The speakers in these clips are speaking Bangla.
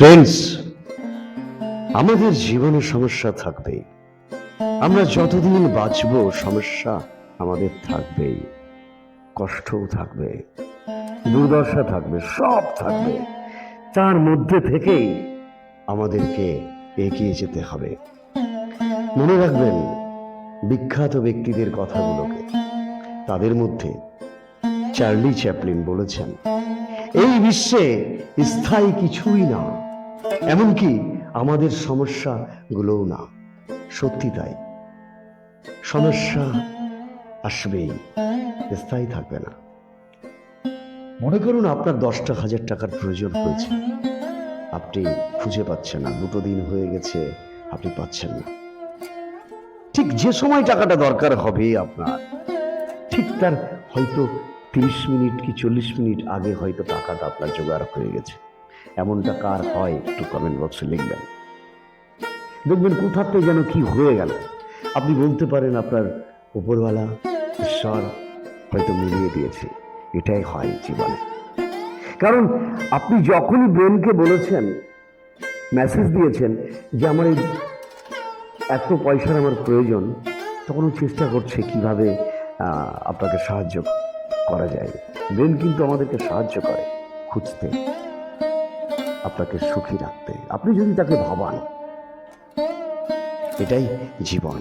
ফ্রেন্ডস আমাদের জীবনে সমস্যা থাকবে আমরা যতদিন বাঁচব, সমস্যা আমাদের থাকবেই। কষ্টও থাকবে, দুর্দশা থাকবে, সব থাকবে। তার মধ্যে থেকেই আমাদেরকে এগিয়ে যেতে হবে। মনে রাখবেন, বিখ্যাত ব্যক্তিদের কথাগুলোকে, তাদের মধ্যে চার্লি চ্যাপলিন বলেছেন, এই বিশ্বে স্থায়ী কিছুই না এমনকি আমাদের সমস্যাগুলোও না। সত্যি তাই। সমস্যা আসবেই, স্থায়ী থাকবে না। মনে করুন আপনার দশটা হাজার টাকার প্রয়োজন হয়েছে। আপনি খুঁজে পাচ্ছেন না, দুটো দিন হয়ে গেছে, আপনি পাচ্ছেন না। ঠিক যে সময় টাকাটা দরকার হবে আপনার। ঠিক তার হয়তো তিরিশ মিনিট কি চল্লিশ মিনিট আগে হয়তো টাকাটা আপনার জোগাড় হয়ে গেছে। এমনটা কার হয় একটু কমেন্ট বক্সে লিখবেন। দেখবেন কোথাতে যেন কি হয়ে গেল। আপনি বলতে পারেন আপনার উপরওয়ালা ঈশ্বর হয়তো মিলিয়ে দিয়েছে। এটাই হয় জীবনে। কারণ আপনি যখনই ব্রেনকে বলেছেন মেসেজ দিয়েছেন যে আমার এই এত পয়সার আমার প্রয়োজন, তখন চেষ্টা করছে কীভাবে আপনাকে সাহায্য করা যায়। ব্রেন কিন্তু আমাদেরকে সাহায্য করে খুঁজতে। আপনাকে সুখী রাখতে। আপনি যদি তাকে ভাবান, এটাই জীবন।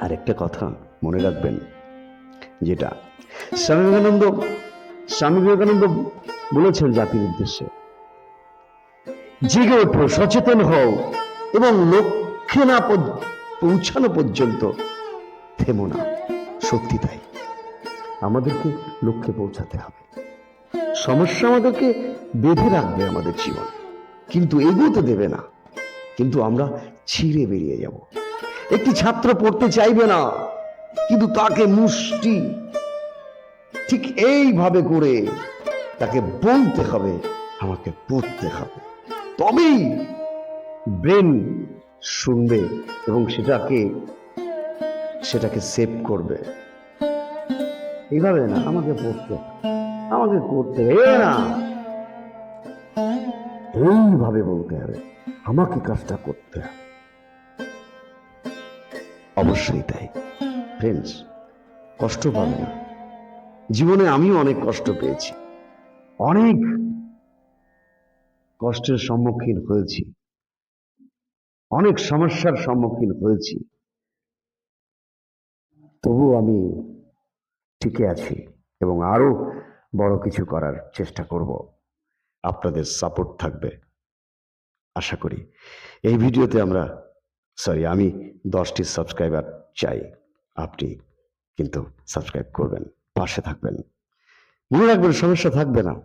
আর একটা কথা মনে রাখবেন, যেটা স্বামী বিবেকানন্দ স্বামী বিবেকানন্দ বলেছেন জাতির উদ্দেশ্যে জেগে ওঠো সচেতন হও এবং লক্ষ্যে না পৌঁছানো পর্যন্ত থেমো না। সত্যি তাই। আমাদেরকে লক্ষ্যে পৌঁছাতে হবে। সমস্যা আমাদেরকে বেঁধে রাখবে আমাদের জীবন। কিন্তু এগোতে দেবে না। কিন্তু আমরা ছিঁড়ে বেরিয়ে যাব। একটি ছাত্র পড়তে চাইবে না, কিন্তু তাকে মুষ্টি ঠিক এইভাবে করে তাকে বলতে হবে, আমাকে পড়তে হবে। তবেই ব্রেন শুনবে এবং সেটাকে সেটাকে সেভ করবে। এইভাবে না, আমাকে পড়তে আমাকে করতে হবে না। এইভাবে বলতে হবে, আমাকে কাজটা করতে হবে। অবশ্যই তাই। ফ্রেন্ডস কষ্ট পাবে না। জীবনে আমিও অনেক কষ্ট পেয়েছি। অনেক কষ্টের সম্মুখীন হয়েছি। অনেক সমস্যার সম্মুখীন হয়েছি। তবু আমি টিকে আছি এবং আরও বড় কিছু করার চেষ্টা করব। আপনাদের সাপোর্ট থাকবে। আশা করি। এই ভিডিওতে আমরা সরি আমি দশটি সাবস্ক্রাইবার চাই। আপনি কিন্তু সাবস্ক্রাইব করবেন, পাশে থাকবেন। মনে রাখবেন, সমস্যা থাকবে না।